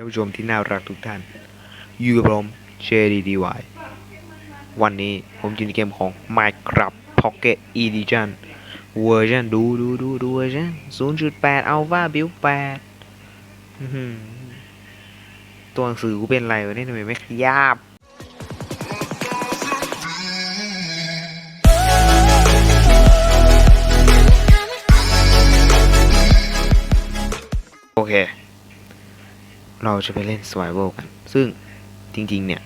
ท่านผู้ชมที่น่ารักทุกท่าน อยู่กับผม JDDY วันนี้ผมอยู่นเกมของ Minecraft Pocket Edition เวอร์ชันดูดูดูดูเวอร์ชัน0.8 Alpha Build 8ตัวหนังสือกูเป็นไรวะเนี่ยทำไมไม่ขยับโอเค เราจะไปเล่น Survival กัน ซึ่งจริง ๆ เนี่ย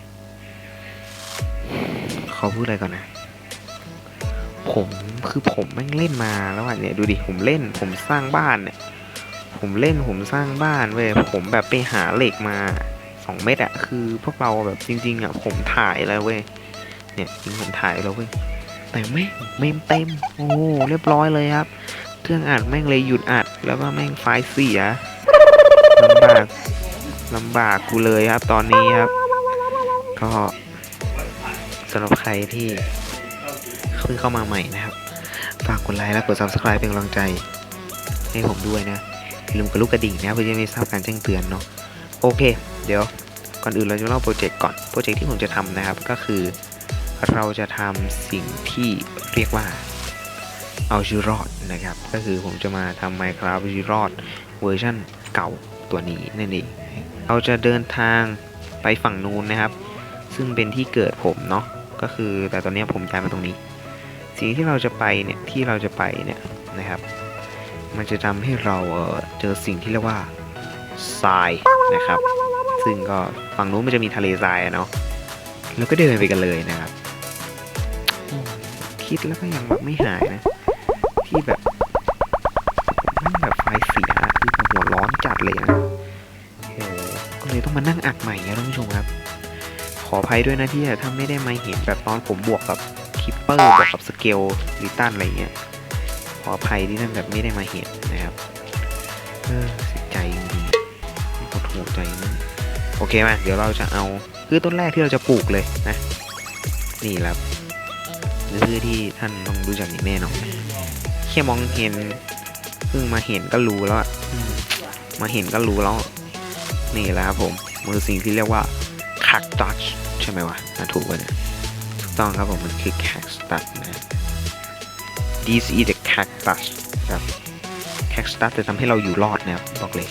เขาพูดอะไรก่อนนะ ผมคือผมแม่งเล่นมาแล้วอะเนี่ยดูดิ ผมเล่น ผมสร้างบ้านเนี่ย ผมเล่นผมสร้างบ้านเว้ย ผมแบบไปหาเหล็กมาสองเม็ดอะคือพวกเราแบบจริง ๆอะผมถ่ายแล้วเว้ย เนี่ยจริงผมถ่ายแล้วเว้ย แต่แม่งเมมเต็ม โอ้เรียบร้อยเลยครับ เครื่องอัดแม่งเลยหยุดอัดแล้วก็แม่งไฟล์เสียลำบาก ลำบากกูเลยครับ ตอนนี้ครับ ก็สำหรับใครที่เพิ่งเข้ามาใหม่นะครับ ฝากกดไลค์และกด subscribe เป็นกำลังใจให้ผมด้วยนะอย่าลืมกดลูกกระดิ่งนะเพื่อจะไม่ทราบการแจ้งเตือนเนาะโอเค เดี๋ยวก่อนอื่นเราจะเล่าโปรเจกต์ก่อนโปรเจกต์ที่ผมจะทำนะครับก็คือเราจะทำสิ่งที่เรียกว่าเอาชีวิตรอดนะครับ ก็คือผมจะมาทำ Minecraft ชีรอดเวอร์ชันเก่าตัวนี้นั่นเอง เราจะเดินทางไปฝั่งนู้นนะครับ ซึ่งเป็นที่เกิดผมเนาะก็คือแต่ตอนนี้ผมย้ายมาตรงนี้ สิ่งที่เราจะไปเนี่ยที่เราจะไปเนี่ยนะครับ มันจะทำให้เราเเจอสิ่งที่เรียกว่าทรายนะครับ ซึ่งก็ฝั่งนู้นมันจะมีทะเลทรายเนาะแล้วก็เดินไปกันเลยนะครับ คิดแล้วก็ยังไม่หายนะ ที่แบบ ต้องมานั่งอัดใหม่นะท่านผู้ชมครับ ขออภัยด้วยนะที่ถ้าไม่ได้มาเห็นแบบตอนผมบวกกับคิปเปอร์บวกกับสเกลลิตันอะไรเงี้ย ขออภัยที่ท่านแบบไม่ได้มาเห็นนะครับเออเสียใจจริงๆปวดหัวใจมากโอเคมาเดี๋ยวเราจะเอาคือต้นแรกที่เราจะปลูกเลยนะ นี่แหละครับพืชที่ท่านต้องรู้จักอย่แน่นอนแค่มองเห็นเพิ่งมาเห็นก็รู้แล้วมาเห็นก็รู้แล้ว นี่แหละครับผมมือสิ่งที่เรียกว่า cactus ใช่ไหมวะอะถูกป่ะเนี่ยถูกต้องครับผมมันคือ cactus นะ this is the cactus ครับ cactus จะทำให้เราอยู่รอดนะครับบอกเลย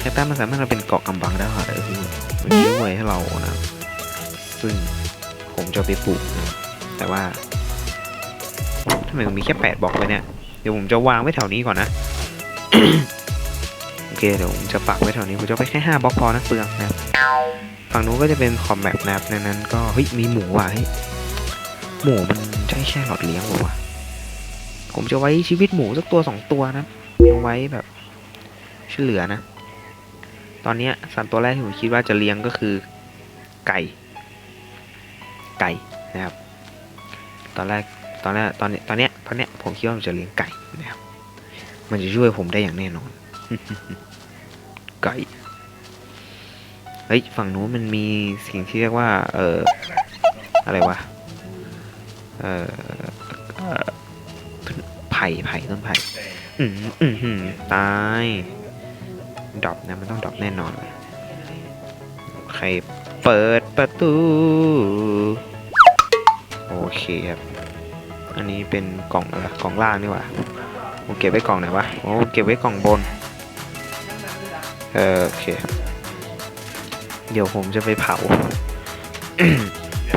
cactus มันสามารถมาเป็นเกาะกำบังได้ค่ะเออมันช่วยให้เรานะซึ่งผมจะไปปลูกนะแต่ว่าทำไมมันมีแค่แปดบล็อกไว้เนี่ย เดี๋ยวผมจะวางไว้แถวนี้ก่อนนะ เคเดี๋ยวผมจะปักไว้แถวนี้ผมจะไปแค่ห้าบล็อกพอนะเปลืองนะครับฝั่งนู้นก็จะเป็นคอมแมปนะครับในนั้นก็เฮ้ยมีหมูว่ะเฮ้ยหมูมันใช่แค่หลอดเลี้ยงเปล่าวะผมจะไว้ชีวิตหมูสักตัวสองตัวนะเอาไว้แบบช่วยเหลือนะ ตอนนี้สัตว์ตัวแรกที่ผมคิดว่าจะเลี้ยงก็คือ ไก่ ไก่นะครับ ตอนแรกตอนแรกตอนนี้ตอนเนี้ยตอนเนี้ยผมคิดว่ามันจะเลี้ยงไก่นะครับ มันจะช่วยผมได้อย่างแน่นอน ไก่เฮ้ยฝั่งนู้นมันมีสิ่งที่เรียกว่า เอออะไรวะ เออเอ่อไผ่ไผ่ต้นไผ่อืมอืมหืมตายดรอปนะมันต้องดรอปแน่นอนเลยใครเปิดประตู โอเคครับ อันนี้เป็นกล่องอะไรกล่องล่างนี่ว่าผมเก็บไว้กล่องไหนวะโอ้เก็บไว้กล่องบน โอเค เดี๋ยวผมจะไปเผา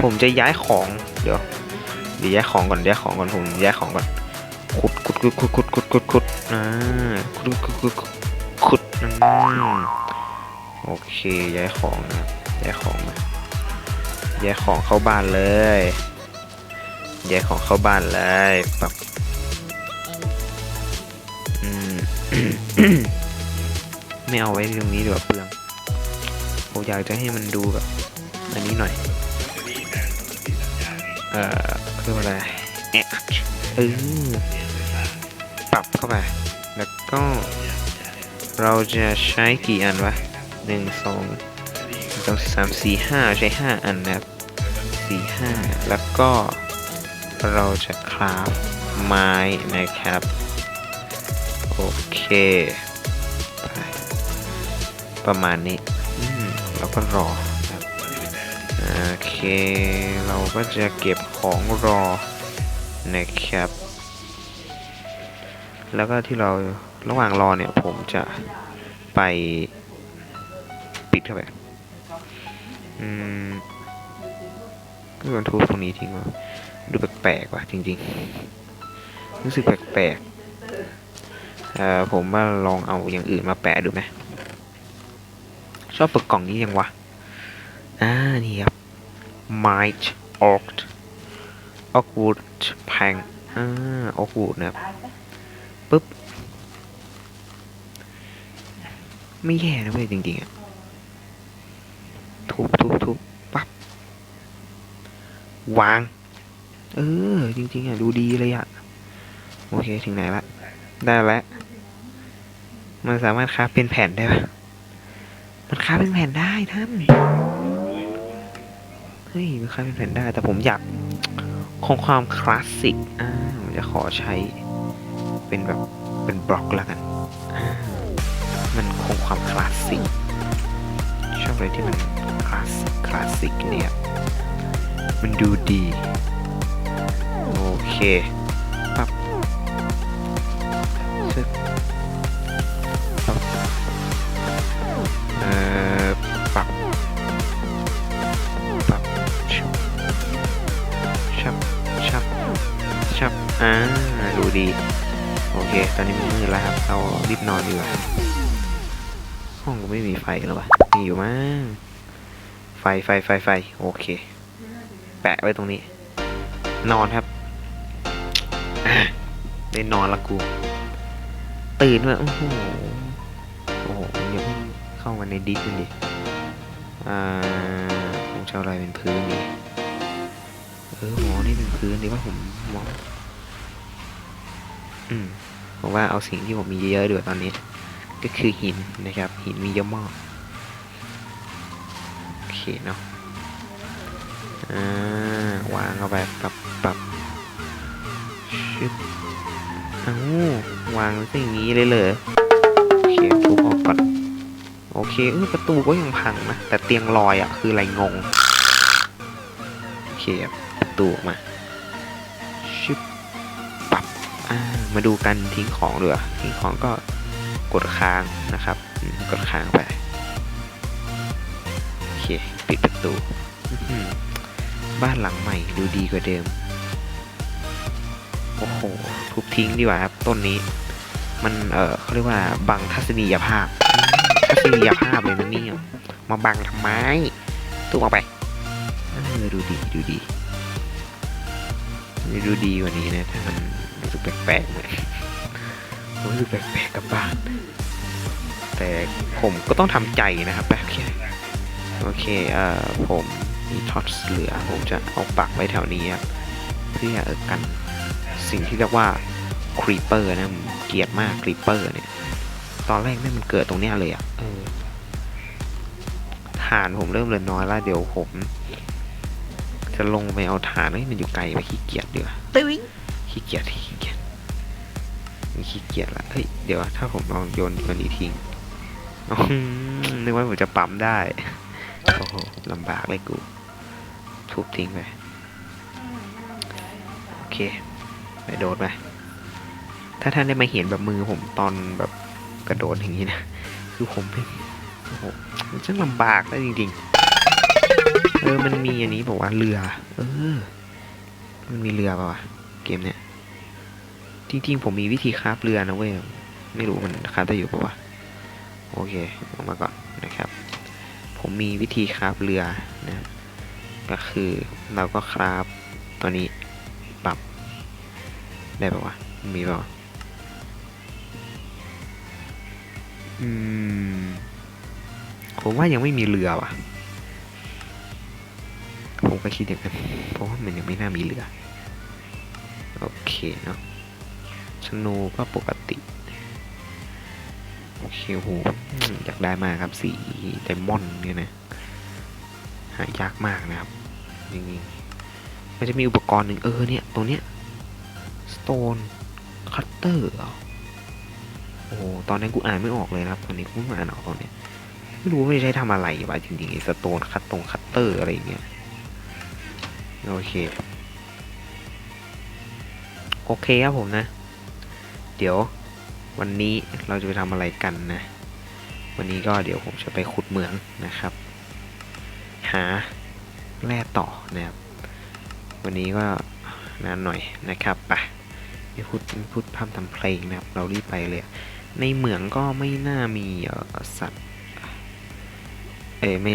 ผมจะย้ายของ เดี๋ยวเดี๋ยวย้ายของก่อนย้ายของก่อนผมย้ายของก่อน ขุดขุดขุดขุดขุดขุดขุดขุดอ่าขุดขุดขุดขุดอืมโอเคย้ายของนะย้ายของมาย้ายของเข้าบ้านเลยย้ายของเข้าบ้านเลยปับอืม ไม่เอาไว้ตรงนี้ดีกว่าเปลืองผมอยากจะให้มันดูแบบอันนี้หน่อย เอ่อเรียกว่าอะไรแอะเออปรับเข้าไป แล้วก็ เราจะใช้กี่อันวะหนึ่งสองสองสามสี่ห้าใช้ห้าอันนะครับสี่ห้าแล้วก็เราจะคราฟไม้นะครับ โอเค ประมาณนี้อืมแล้วก็รอครับโอเค เราก็จะเก็บของรอนะครับ แล้วก็ที่เราระหว่างรอเนี่ยผมจะไปปิดเข้าไปอืมก็มันทุบตรงนี้ทิ้งว่ะดูแปลกๆว่ะจริงๆ รู้สึกแปลกๆเอ่อผมว่าลองเอาอย่างอื่นมาแปะดูไหม อบเปิดกล่องนี้ยังวะ อ่า นี่ครับ Might Oct Oakwood Pang อ่า Oakwood นะครับปึ๊บ ไม่แย่นะเว้ยจริงๆอะทุบทุบทุบปั๊บ วาง เออ จริงๆอะดูดีเลยอะโอเค ถึงไหนละ ได้แล้ว มันสามารถค้าฟเป็นแผ่นได้ปะ มันค้าเป็นแผ่นได้ท่าน เฮ้ยมันค้าเป็นแผ่นได้ แต่ผมอยากคงความคลาสสิก อ่าผมจะขอใช้เป็นแบบเป็นบล็อกแล้วกัน มันคงความคลาสสิก ชอบอะไรที่มันคลาสคลาสสิกเนี่ย มันดูดี โอเค อนนี้มันมืดแล้วครับ เรารีบนอนดีกว่า ห้องก็ไม่มีไฟแล้ววะมีอยู่มั้ง ไฟไฟไฟไฟโอเค แปะไว้ตรงนี้ นอนครับ ได้นอนละกู ตื่นมาโอ้โห โอ้โหอย่าเพิ่งเข้ามาในดิสกันดิ อ่าผมจะเอาอะไรเป็นพื้นดีเออหมอนี่เป็นพื้นดีว่าผมหมออืม ผมว่าเอาสิ่งที่ผมมีเยอะๆด้วยตอนนี้ ก็คือหินนะครับ หินมีเยอะมากโอเคเนาะวางเข้าไปปรับปรับชึบเอ้าวางซะอย่างนี้เลยเลยโอเคทุบออกก่อนโอเคเออประตูก็ยังพังนะ แต่เตียงลอยอะ่ะ คืออะไรงง โอเคประตูออกมา มาดูกันทิ้งของเดือทิ้งของก็กดค้างนะครับ กดค้างไป โอเค ปิดประตู บ้านหลังใหม่ดูดีกว่าเดิม โอ้โห ทุบทิ้งดีกว่าครับ ต้นนี้ มัน เออเขาเรียกว่า บังทัศนียภาพ ทัศนียภาพเลยนะนี่มาบังทำไมตู้ออกไปเออดูดี ดูดี ดูดีกว่านี้นะถ้ามัน รู้สึกแปลกๆหน่อยรู้สึกแปลกๆกับบ้าน แต่ผมก็ต้องทำใจนะครับโอเคโอเคเอ่อผมมีท็อตเหลือ ผมจะเอาปักไว้แถวนี้ครับเพื่อเออกันสิ่งที่เรียกว่าครีเปอร์นะผมเกลียดมากครีเปอร์เนี่ย ตอนแรกแม่งมันเกิดตรงเนี้ยเลยอะ่ะเออฐานผมเริ่มเหลือน้อยแล้วเดี๋ยวผม จะลงไปเอาฐานให้ยมันอยู่ไกลไปขี้เกียจดีกว่าตึ้งขี้เกียจขี้เกียจมี ขี้เกียจละเฮ้ย เดี๋ยวถ้าผมลองโยนตัวนี้ทิ้งอื้อหือนึกว่าผมจะปั๊มได้ โอ้โหลำบากเลยกู ทุบทิ้งไป โอเค ไปโดดไป ถ้าท่านได้มาเห็นแบบมือผมตอนแบบกระโดดอย่างนี้นะ คือผมเป็นโอ้โหมันช่างลำบากได้จริงๆ เออ มันมีอันนี้บอกว่าเรือ เออ มันมีเรือป่าวะ เกมเนี้ย จริงๆ ผมมีวิธีคราฟเรือนะเว้ย ไม่รู้มันคราฟได้อยู่ป่าวะ โอเคออกมาก่อนนะครับ ผมมีวิธีคราฟเรือนะ ก็คือเราก็คราฟตัวนี้ปรับ ได้ปะวะ มีปะวะอืม ผมว่ายังไม่มีเรือว่ะ ผมก็คิดอย่างนั้นเพราะว่ามันยังไม่น่ามีเรือ โอเคเนาะ นูก็ปกติ โอเคโหอืมอยากได้มากครับสีไดมอนด์เนี่ยนะ หายากมากนะครับจริงๆมันจะมีอุปกรณ์หนึ่งเออเนี่ยตรงเนี้ย stone cutter เหรอโอ้โหตอนนั้นกูอ่านไม่ออกเลยนะครับตอนนี้กูเพิ่อ่านออกตอนเนี้ยไม่รู้ไม่ใช้ทำอะไรวะจริงๆไอ้สโตนคัตตรงคัตเตอร์อะไรเงี้ยโอเค โอเคครับผมนะ เดี๋ยววันนี้เราจะไปทำอะไรกันนะ วันนี้ก็เดี๋ยวผมจะไปขุดเหมืองนะครับ หาแร่ต่อนะครับ วันนี้ก็นานหน่อยนะครับไปไม่พูดไม่พูดพร่ำทำเพลงนะครับ เรารีบไปเลย ในเหมืองก็ไม่น่ามีสัตว์ เอ้ยไม่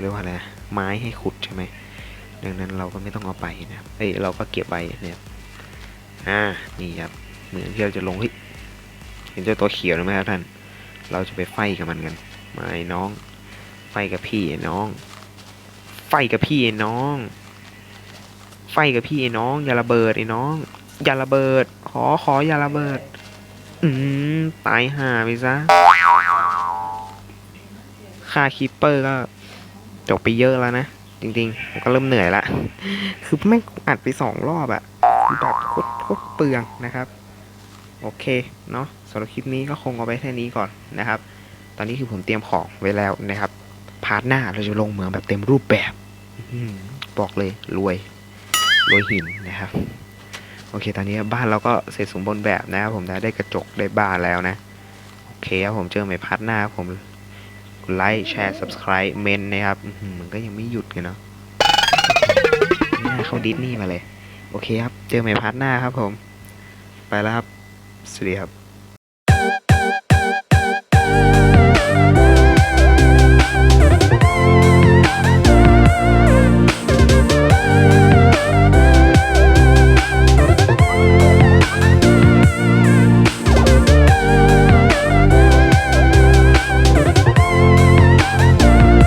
เรียกว่าอะไรไม้ให้ขุดใช่ไหมดังนั้นเราก็ไม่ต้องเอาไปนะเอ้ยเราก็เก็บไว้เนี่ยอ่า นี่ครับ เหมือนที่เราจะลงเฮ้ยเห็นเจ้าตัวเขียวนะไหมครับท่าน เราจะไปไฟกับมันกันมาไอ้น้อง ไฟกับพี่ไอ้น้อง ไฟกับพี่ไอ้น้อง ไฟกับพี่ไอ้น้อง อย่าระเบิดไอ้น้อง อย่าระเบิด ขอขออย่าระเบิด อืมตายห่าไปซะค่าคีปเปอร์ก็จบไปเยอะแล้วนะ จริงๆ ผมก็เริ่มเหนื่อยละ คือไม่อัดไปสองรอบอะแบบโคตรเปลืองนะครับ โอเคเนาะสำหรับคลิปนี้ก็คงเอาไว้แค่นี้ก่อนนะครับ ตอนนี้คือผมเตรียมของไว้แล้วนะครับ พาร์ทหน้าเราจะลงเหมืองแบบเต็มรูปแบบบอกเลยรวยรวยหินนะครับ โอเค ตอนนี้บ้านเราก็เสร็จสมบูรณ์แบบนะครับผมนะได้กระจกได้บ้านแล้วนะ โอเคครับผมเจอใหม่พาร์ทหน้าครับผมไลค์แชร์ subscribe เมนนะครับอื้อหือมันก็ยังไม่หยุดกันเนาะหน้าเข้าดิสนี่มาเลย โอเคครับ เจอใหม่พาร์ทหน้าครับผม ไปแล้วครับ City Hub. Thank you.